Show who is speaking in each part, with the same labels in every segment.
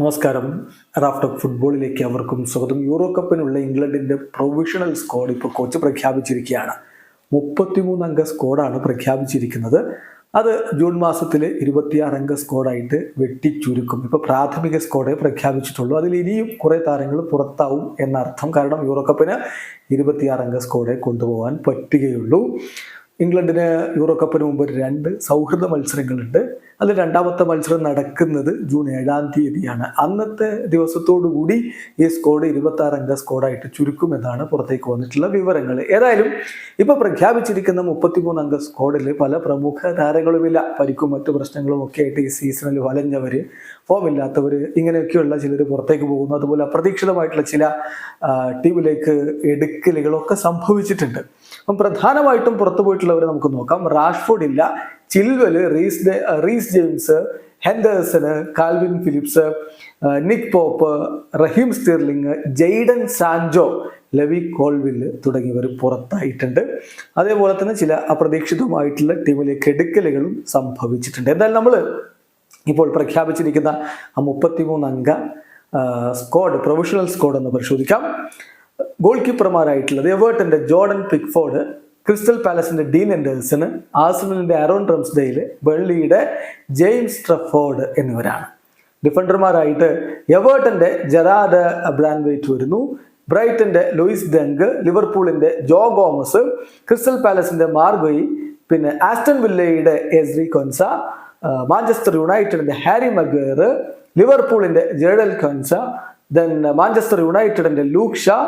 Speaker 1: നമസ്കാരം. Raft of ഫുട്ബോളിലേക്ക് അവർക്കും സ്വാഗതം. യൂറോ കപ്പിനുള്ള ഇംഗ്ലണ്ടിന്റെ പ്രൊവിഷണൽ സ്ക്വാഡ് ഇപ്പോൾ കോച്ച് പ്രഖ്യാപിച്ചിരിക്കുകയാണ്. മുപ്പത്തിമൂന്ന് അംഗ സ്ക്വാഡാണ് പ്രഖ്യാപിച്ചിരിക്കുന്നത്. അത് ജൂൺ മാസത്തിൽ ഇരുപത്തിയാറ് അംഗ സ്ക്വാഡായിട്ട് വെട്ടിച്ചുരുക്കും. ഇപ്പോൾ പ്രാഥമിക സ്ക്വാഡേ പ്രഖ്യാപിച്ചിട്ടുള്ളൂ. അതിൽ ഇനിയും കുറേ താരങ്ങൾ പുറത്താവും എന്നർത്ഥം കാരണം യൂറോ കപ്പിന് ഇരുപത്തിയാറ് അംഗ സ്ക്വാഡേ കൊണ്ടുപോകാൻ പറ്റുകയുള്ളൂ. ഇംഗ്ലണ്ടിന് യൂറോ കപ്പിന് മുമ്പ് രണ്ട് സൗഹൃദ മത്സരങ്ങളുണ്ട്. അതിൽ രണ്ടാമത്തെ മത്സരം നടക്കുന്നത് ജൂൺ ഏഴാം തീയതിയാണ്. അന്നത്തെ ദിവസത്തോടു കൂടി ഈ സ്കോഡ് ഇരുപത്തി അംഗ സ്കോഡായിട്ട് ചുരുക്കുമെന്നാണ് പുറത്തേക്ക് വന്നിട്ടുള്ള വിവരങ്ങൾ. ഏതായാലും ഇപ്പൊ പ്രഖ്യാപിച്ചിരിക്കുന്ന മുപ്പത്തിമൂന്ന് അംഗ സ്കോഡിൽ പല പ്രമുഖ താരങ്ങളുമില്ല. പരിക്കും മറ്റു പ്രശ്നങ്ങളും ഒക്കെ ആയിട്ട് ഈ സീസണിൽ വലഞ്ഞവര്. ഫോമില്ലാത്തവർ ഇങ്ങനെയൊക്കെയുള്ള ചിലർ പുറത്തേക്ക് പോകുന്നു. അതുപോലെ അപ്രതീക്ഷിതമായിട്ടുള്ള ചില ടീമിലേക്ക് എടുക്കലുകളൊക്കെ സംഭവിച്ചിട്ടുണ്ട്. അപ്പം പ്രധാനമായിട്ടും പുറത്തു പോയിട്ടുള്ളവരെ നമുക്ക് നോക്കാം. റാഷ്ഫോർഡ് ഇല്ല. Chilwell Reece Reece James Henderson Calvin Phillips Nick Pope Raheem Sterling Jadon Sancho Levi Colwill തുടങ്ങിയവർ പുറത്തായിട്ടുണ്ട്. അതേപോലെ തന്നെ ചില അപ്രതീക്ഷിതമായിട്ടുള്ള ടീമിലേക്ക് എടുക്കലുകളും സംഭവിച്ചിട്ടുണ്ട്. എന്നാൽ നമ്മൾ ഇപ്പോൾ പ്രഖ്യാപിച്ചിരിക്കുന്ന ആ മുപ്പത്തിമൂന്ന് അംഗ സ്ക്വാഡ് പ്രൊഫഷണൽ സ്ക്വാഡ് എന്ന് പരിശോധിക്കാം. ഗോൾ കീപ്പർമാരായിട്ടുള്ളത് എവേർട്ടന്റെ ജോർഡൻ പിക്ഫോർഡ് ക്രിസ്റ്റൽ പാലസിന്റെ ഡീൻ എൻഡേഴ്സണ് അറോൺ ട്രംസ് റംസ്ഡെയിൽ ബെർലിയുടെ ജെയിംസ് ട്രഫോർഡ് എന്നിവരാണ്. ഡിഫൻഡർമാരായിട്ട് എവേർട്ടന്റെ ജെറാഡ് ബ്രാൻവേറ്റ് വരുന്നു ബ്രൈറ്റന്റെ ലൂയിസ് ഡെങ്ക് ലിവർപൂളിന്റെ ജോ ഗോമസ് ക്രിസ്റ്റൽ പാലസിന്റെ മാർഗോയി പിന്നെ ആസ്റ്റൺ വില്ലയുടെ എസ്രി കൊൻസ മാഞ്ചസ്റ്റർ യുണൈറ്റഡിന്റെ ഹാരി മഗേർ ലിവർപൂളിന്റെ ജേഡൽ ഖൻസ ദെൻ മാഞ്ചസ്റ്റർ യുണൈറ്റഡിന്റെ ലൂക്ക് ഷാ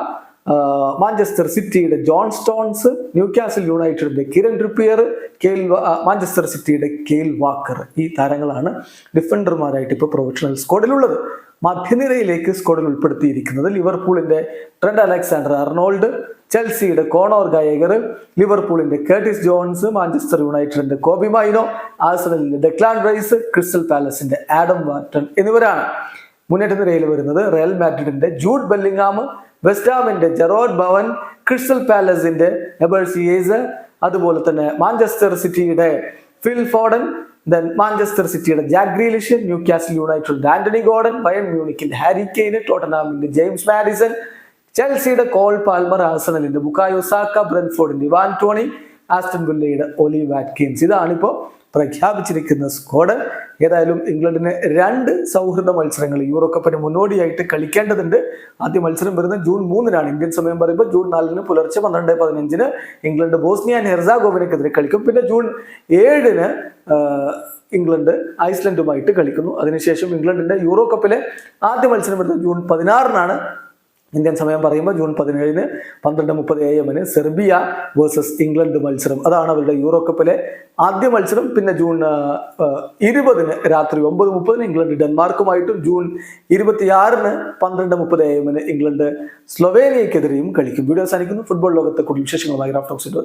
Speaker 1: മാഞ്ചസ്റ്റർ സിറ്റിയുടെ ജോൺ സ്റ്റോൺസ് ന്യൂ കാസിൽ യുണൈറ്റഡിന്റെ കിരൺ റിപ്പിയർ കേൽ മാഞ്ചസ്റ്റർ സിറ്റിയുടെ കേൽ വാക്കർ ഈ താരങ്ങളാണ് ഡിഫൻഡർമാരായിട്ട് ഇപ്പോൾ പ്രൊഫഷണൽ സ്ക്വാഡിലുള്ളത് മധ്യനിരയിലേക്ക് സ്ക്വാഡിൽ ഉൾപ്പെടുത്തിയിരിക്കുന്നത് ലിവർപൂളിന്റെ ട്രെൻഡ് അലക്സാണ്ടർ അർണോൾഡ് ചെൽസിയുടെ കോണോർ ഗായകർ ലിവർപൂളിന്റെ കേർട്ടിസ് ജോൺസ് മാഞ്ചസ്റ്റർ യുണൈറ്റഡിന്റെ കോബി മൈനോ ആഴ്സണലിന്റെ ഡെക്ലാൻ റൈസ് ക്രിസ്റ്റൽ പാലസിന്റെ ആഡം വാർട്ടൺ എന്നിവരാണ്. മുന്നേറ്റ നിരയിൽ വരുന്നത് റയൽ മാഡ്രിഡിന്റെ ജൂഡ് ബെല്ലിംഗാം വെസ്റ്റാമിന്റെ ജെറോഡ് ഭവൻ ക്രിസ്റ്റൽ പാലസിന്റെ എബേഴ്സിയേസ് അതുപോലെ തന്നെ മാഞ്ചസ്റ്റർ സിറ്റിയുടെ ഫിൽ ഫോഡൻ ദെൻ മാഞ്ചസ്റ്റർ സിറ്റിയുടെ Jack Grealish Newcastle United Anthony Gordon Bayern മ്യൂണിക്കിന്റെ Harry Kane ടോട്ടനാമിന്റെ ജെയിംസ് മാഡിസൺ ചെൽസിയുടെ കോൾ പാൽമർ ആസണലിന്റെ ബുക്കായോ സാക്ക ബ്രൻഫോർഡിന്റെ ഇവാൻ ടോണി ആസ്റ്റൺ വില്ലയുടെ ഒലി വാറ്റ്കിൻസ് ഇതാണിപ്പോൾ പ്രഖ്യാപിച്ചിരിക്കുന്ന സ്ക്വാഡ് ഏതായാലും ഇംഗ്ലണ്ടിന് രണ്ട് സൗഹൃദ മത്സരങ്ങൾ യൂറോ കപ്പിന് മുന്നോടിയായിട്ട് കളിക്കേണ്ടതുണ്ട്. ആദ്യ മത്സരം വരുന്നത് ജൂൺ മൂന്നിനാണ്. ഇന്ത്യൻ സമയം പറയുമ്പോൾ ജൂൺ നാലിന് പുലർച്ചെ പന്ത്രണ്ട് പതിനഞ്ചിന് ഇംഗ്ലണ്ട് ബോസ്നിയ നെർസാഗോവിനെക്കെതിരെ കളിക്കും. പിന്നെ ജൂൺ ഏഴിന് ഇംഗ്ലണ്ട് ഐസ്ലൻഡുമായിട്ട് കളിക്കുന്നു. അതിനുശേഷം ഇംഗ്ലണ്ടിന്റെ യൂറോ കപ്പിലെ ആദ്യ മത്സരം വരുന്നത് ജൂൺ പതിനാറിനാണ്. ഇന്ത്യൻ സമയം പറയുമ്പോൾ ജൂൺ പതിനേഴിന് പന്ത്രണ്ട് മുപ്പത് എ എമ്മിന് സെർബിയ വേഴ്സസ് ഇംഗ്ലണ്ട് മത്സരം. അതാണ് അവരുടെ യൂറോ കപ്പിലെ ആദ്യ മത്സരം. പിന്നെ ജൂൺ ഇരുപതിന് രാത്രി ഒമ്പത് മുപ്പതിന് ഇംഗ്ലണ്ട് ഡെൻമാർക്കുമായിട്ടും ജൂൺ ഇരുപത്തിയാറിന് പന്ത്രണ്ട് മുപ്പത് എ എമ്മിന് ഇംഗ്ലണ്ട് സ്ലൊവേനിയക്കെതിരെയും കളിക്കും. വീഡിയോ അവസാനിക്കുന്നു. ഫുട്ബോൾ ലോകത്തെ കൂടുതൽ വിശേഷങ്ങളുമായി റാഫ്റ്റോക്സിന്റെ